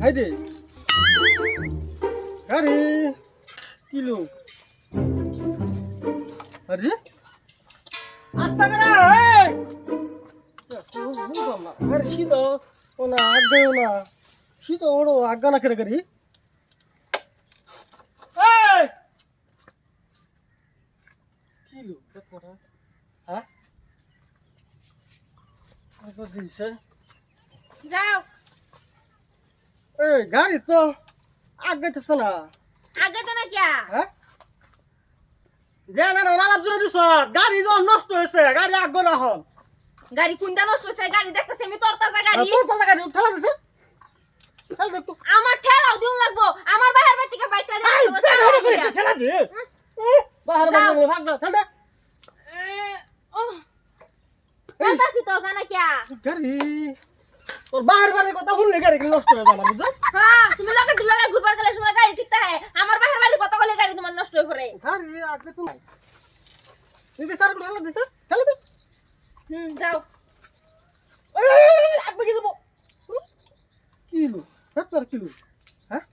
হাইদে গাড়ি কিলো আরে আস্তা করে এই বুঝলাম না আরে শীত ও না আগাও না। শীত ওড়ো, আগা না করে গাড়ি এই! হ্যাঁ? যাও। এই গাড়ি তো আগাইতেছে না আগে তো না কিয়া হ্যাঁ? যে না না লাভ জুড়ে দিছ গাড়ি যখন নষ্ট হয়েছে গাড়ি আগ না হন গাড়ি কুন্দা নষ্ট হয়েছে? গাড়ি দেখতেছি আমি তোর তাজা গাড়ি। তোর তো গাড়ি ঠেলা দিছে। তো আমার ঠেলাও দিন লাগবো। আমার বাহির বাড়ি থেকে বাইকটা দিয়ে ঠেলা দে। বাহার যাও। ভাগ না ঠেলা বলতাছি তো জানা কিয়া গাড়ি। তোর বাহার বাড়ির কথা শুনলে গাড়ি নষ্ট হয়ে যাবে বুঝছ? হ্যাঁ তুমি লোকে ঢুলাকে ঘুরবার গেলে সময় গাড়ি ঠিক থাকে আমার বাহির বাড়ি কত গলে গাড়ি তোমার নষ্ট হয়ে পড়ে। গাড়ি আগে তো নাই। তুই দিছে ঠেলা দে। হুম যাও। এই কি যাব কিলো? সত্তর কিলো? হ্যাঁ?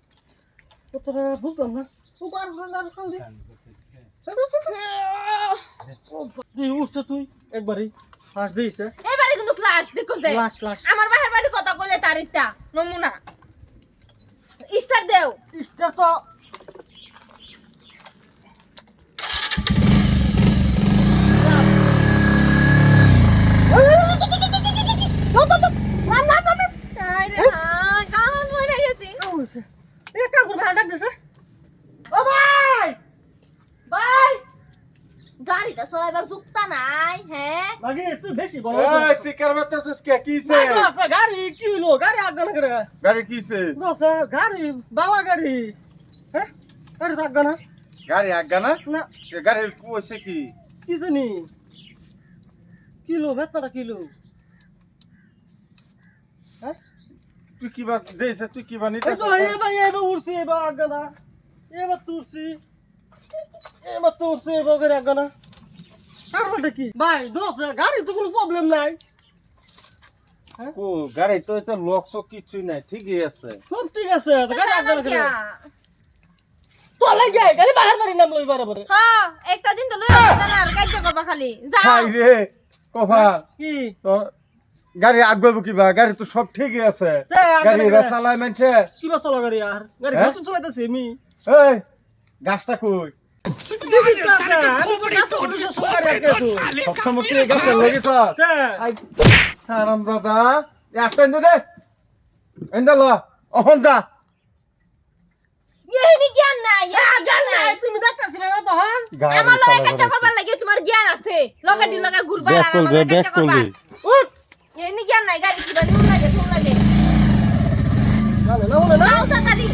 কতটা বুঝলাম না। ও বার বার ঠেলা দে। তুই উঠছে তুই? একবারই ফার্স্ট দিয়েছে। এবারে কিন্তু ক্লাস দেখো যে ক্লাস ক্লাস আমার বাহির বাড়ি কত গলে তার ইচ্ছা। নমুনা। স্টার দেও। ইস্টা তো কারণ মরে গেছি। এ কাম করবে হাঁটা দিছে ও ভাই ভাই গাড়িটা চলাইবার যুক্তা নাই হ্যাঁ? বাকি তুই বেশি বড় এই চিকার বাতাসস কে? কিছে আছে গাড়ি কি হলো গাড়ি আগ না করে গাড়ি কিছে দোসে গাড়ি বাবা গাড়ি। হ্যাঁ গাড়ি তো আগ না। গাড়ি আগা না? গাড়ি কুছে কি কি? জানি। কিলো বেতটা কিলো হ্যাঁ তুই কি বা দেইছে? তুই কি বা নিতে এই তো এবার এবার উড়ছি এবার আগ না। এবার তুলছি এবার তুলছি এবার করে আগ না। কারণটা কি? ভাই দোসে গাড়ি তো কোনো প্রবলেম নাই। কো গাড়ি তো এটা লক্স কিছুই নাই ঠিকই আছে। সব ঠিক আছে গাড়ি করে বাহার বাড়ি নাম লই বারে হ্যাঁ একটা দিন তো লই না আর কাজ করবা খালি। যাও। হাই রে কফা। কি? তো গাড়ি আগবে কিবা? গাড়ি তো সব ঠিকই আছে। গাড়ি চালায় মানছে কি বা চলা গাড়ি আর? গাড়ি হ্যাঁ? নতুন চালাইতেছি আমি এই গাছটা কই? অহন যা জ্ঞান নাই জ্ঞান নাই তুমি দেখতেছিলে না তো হ্যাঁ গাড়ি আমার লগে তোমার জ্ঞান আছে লগে দি লগে ঘুরবার ব্যাক করবে জ্ঞান নাই গাড়ি তাড়াতাড়ি